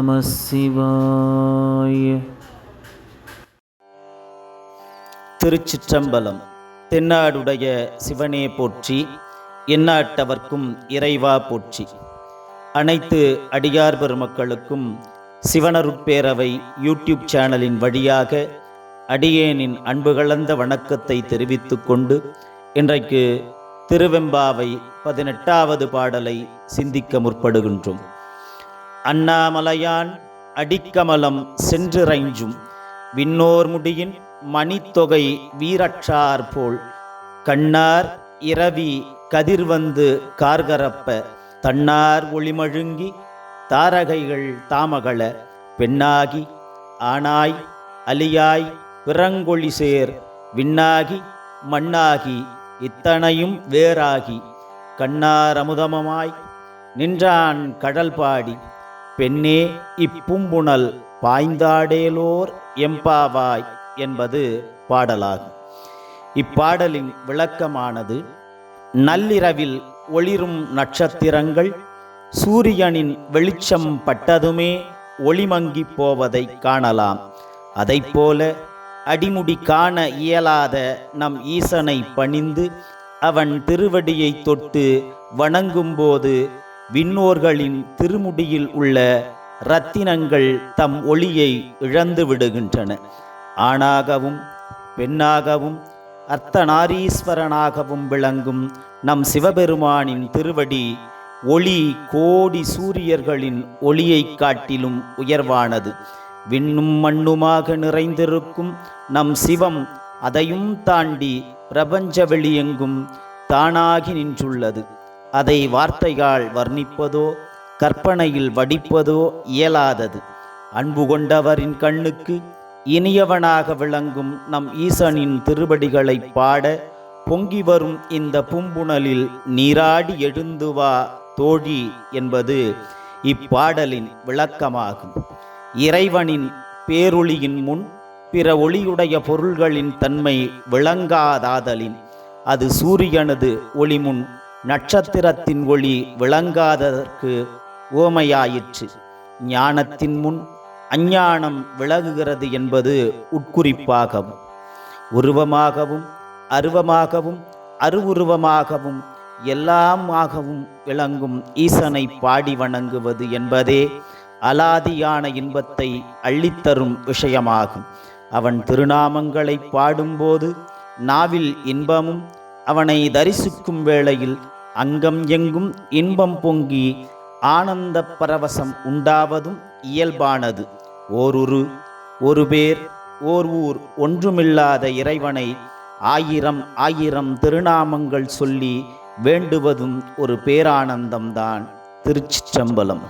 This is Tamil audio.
நம சிவாய திருச்சிற்றம்பலம் தென்னாடுடைய சிவனே போற்றி எந்நாட்டவர்க்கும் இறைவா போற்றி. அனைத்து அடியார் பெருமக்களுக்கும் சிவனருட்பேரவை யூடியூப் சேனலின் வழியாக அடியேனின் அன்பு கலந்த வணக்கத்தை தெரிவித்து கொண்டு இன்றைக்கு திருவெம்பாவை பதினெட்டாவது பாடலை சிந்திக்க முற்படுகின்றோம். அண்ணாமலையான் அடிக்கமலம் சென்றிறைஞ்சும். விண்ணோர் முடியின் மணித்தொகை வீரற்றார் போல். கண்ணார் இரவி கதிர்வந்து கார்கரப்ப. தன்னார் ஒளிமழுங்கி தாரகைகள் தாமகள. பெண்ணாகி ஆனாய் அலியாய் பிறங்கொழி சேர். விண்ணாகி மண்ணாகி இத்தனையும் வேறாகி. கண்ணார் அமுதமமாய் நின்றான் கடல் பாடி பெண்ணே இப்பும்புணல் பாய்ந்தாடேலோர் எம்பாவாய் என்பது பாடலாகும். இப்பாடலின் விளக்கமானது நள்ளிரவில் ஒளிரும் நட்சத்திரங்கள் சூரியனின் வெளிச்சம் பட்டதுமே ஒளிமங்கி போவதை காணலாம். அதைப்போல அடிமுடி காண இயலாத நம் ஈசனை பணிந்து அவன் திருவடியை தொட்டு வணங்கும்போது விண்ணோர்களின் திருமுடியில் உள்ள இரத்தினங்கள் தம் ஒளியை இழந்து விடுகின்றன. ஆணாகவும் பெண்ணாகவும் அர்த்தநாரீஸ்வரனாகவும் விளங்கும் நம் சிவபெருமானின் திருவடி ஒளி கோடி சூரியர்களின் ஒளியைக் காட்டிலும் உயர்வானது. விண்ணும் மண்ணுமாக நிறைந்திருக்கும் நம் சிவம் அதையும் தாண்டி பிரபஞ்ச வெளியெங்கும் தானாகி நின்றுள்ளது. அதை வார்த்தையால் வர்ணிப்பதோ கற்பனையில் வடிப்பதோ இயலாதது. அன்பு கொண்டவரின் கண்ணுக்கு இனியவனாக விளங்கும் நம் ஈசனின் திருவடிகளை பாட பொங்கி வரும் இந்த பூம்புணலில் நீராடி எழுந்து வா தோழி என்பது இப்பாடலின் விளக்கமாகும். இறைவனின் பேரொளியின் முன் பிற ஒளியுடைய பொருள்களின் தன்மை விளங்காதாதலின் அது சூரியனது ஒளி முன் நட்சத்திரத்தின் ஒளி விளங்காததற்கு ஓமையாயிற்று ஞானத்தின் முன் அஞ்ஞானம் விலகுகிறது என்பது உட்குறிப்பாகவும் உருவமாகவும் அருவமாகவும் அருவுருவமாகவும் எல்லாமாகவும் விளங்கும் ஈசனை பாடி வணங்குவது என்பதே அலாதியான இன்பத்தை அள்ளித்தரும் விஷயமாகும். அவன் திருநாமங்களை பாடும்போது நாவில் இன்பமும் அவனை தரிசிக்கும் வேளையில் அங்கம் எங்கும் இன்பம் பொங்கி ஆனந்த பரவசம் உண்டாவதும் இயல்பானது. ஓருரு ஒரு பேர் ஓர் ஊர் ஒன்றுமில்லாத இறைவனை ஆயிரம் ஆயிரம் திருநாமங்கள் சொல்லி வேண்டுவதும் ஒரு பேரானந்தம்தான் திருச்சிற்றம்பலம்.